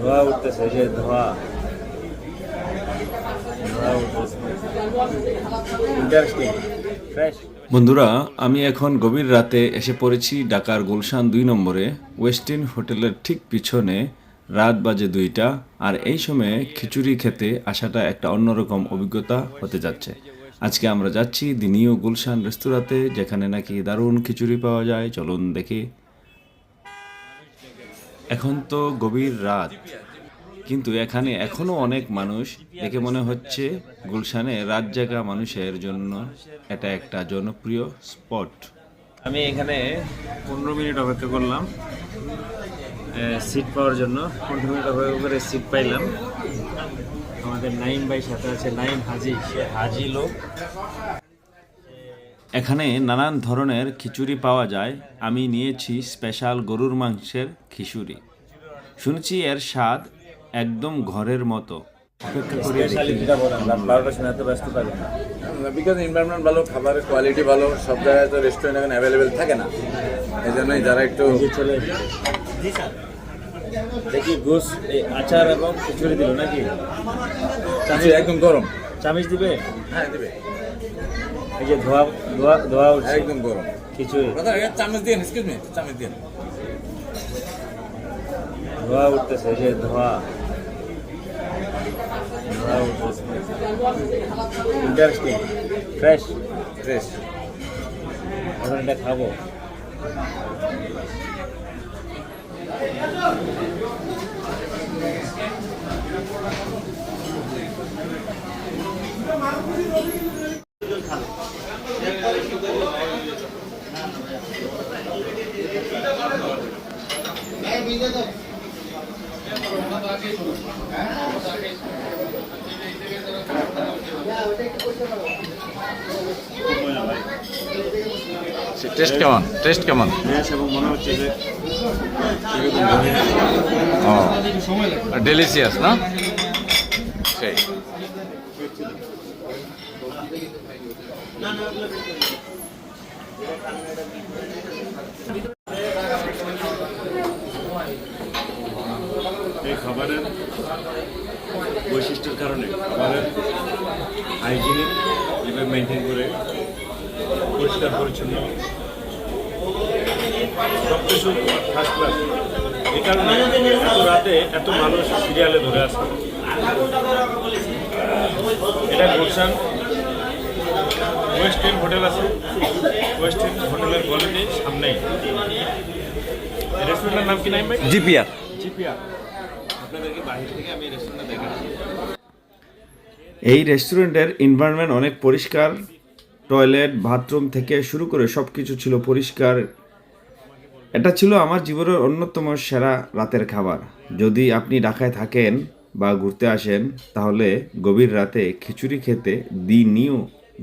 ধোয়া উঠতেছে যে ধোয়া। বন্ধুরা, আমি এখন গভীর রাতে এসে পড়েছি ঢাকার গুলশান দুই নম্বরে ওয়েস্টিন হোটেলের ঠিক পিছনে রাত বাজে দুইটা, আর এই সময়ে খিচুড়ি খেতে আসাটা একটা অন্যরকম অভিজ্ঞতা হতে যাচ্ছে। আজকে আমরা যাচ্ছি দি নিউ গুলশান রেস্তোরাঁতে, যেখানে নাকি দারুণ খিচুড়ি পাওয়া যায়। চলুন দেখি। এখন তো গভীর রাত, কিন্তু এখানে এখনও অনেক মানুষ। দেখে মনে হচ্ছে গুলশানে রাত জাগা মানুষের জন্য এটা একটা জনপ্রিয় স্পট। আমি এখানে পনেরো মিনিট অপেক্ষা করলাম সিট পাওয়ার জন্য। পনেরো মিনিট অপেক্ষা করে সিট পাইলাম। আমাদের নাইম ভাই সাথে আছে, নাইম হাজি, সে হাজি লোক। এখানে নানান ধরনের খিচুড়ি পাওয়া যায়। আমি নিয়েছি স্পেশাল গরুর মাংসের খিচুড়ি। শুনেছি এর স্বাদ একদম ঘরের মতো। বিকজ এনভায়রনমেন্ট ভালো খাবারের কোয়ালিটি ভালো সব জায়গায় তো রেস্টুরেন্ট এখন অ্যাভেলেবেল থাকে না। এই জন্যই যারা একটু দেখি গোস এই আচার এবং খিচুড়ি দিল নাকি? একদম গরম। চামিচ দিবে? হ্যাঁ দিবে। এই যে ধোয়া ধোয়া ধোয়া উঠছে। একদম গরম। দাদা চামচ দিন এক্সকিউজ মি চামচ দিন ধোয়া উঠতেছে এই যে ধোয়া। ধোয়া উঠতেছে। ইন্টারেস্টিং ফ্রেশ ফ্রেশ এখন এটা খাব। টেস্ট কেমন টেস্ট কেমন ফ্রেশ এবং মনে হচ্ছে যে ও ডেলিসিয়াস না সেই এই খাবারের বৈশিষ্ট্যের কারণে খাবারের হাইজিনিক এভাবে মেনটেন করে পরিষ্কার, পরিচ্ছন্ন। সব কিছু ফার্স্ট ক্লাস এই কারণে রাতে এত মানুষ সিরিয়ালে ধরে আসে। এটা গুলশান ওয়েস্ট এন্ড হোটেল আছে। ওয়েস্ট এন্ড হোটেলের গলিতে সামনেই। রেস্টুরেন্টের নাম কি নাম ভাই? জিপিআর। জিপিআর। আপনাদেরকে বাহির থেকে আমি রেস্টুরেন্টে দেখাচ্ছি। এই রেস্টুরেন্টের এনভায়রনমেন্ট অনেক পরিষ্কার। টয়লেট বাথরুম থেকে শুরু করে সব কিছু ছিল পরিষ্কার। এটা ছিল আমার জীবনের অন্যতম সেরা রাতের খাবার। যদি আপনি ঢাকায় থাকেন বা ঘুরতে আসেন, তাহলে গভীর রাতে খিচুড়ি খেতে দি নিউ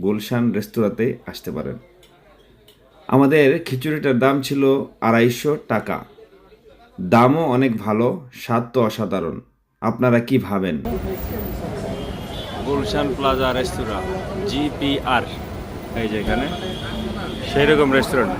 গুলশান রেস্তোরাঁতে আসতে পারেন। আমাদের খিচুড়িটার দাম ছিল আড়াইশো টাকা। দামও অনেক ভালো, স্বাদ তো অসাধারণ। আপনারা কি ভাবেন? গুলশান প্লাজা রেস্তোরাঁ, জিপিআর, এই যে এখানে সেই রকম রেস্টুরেন্ট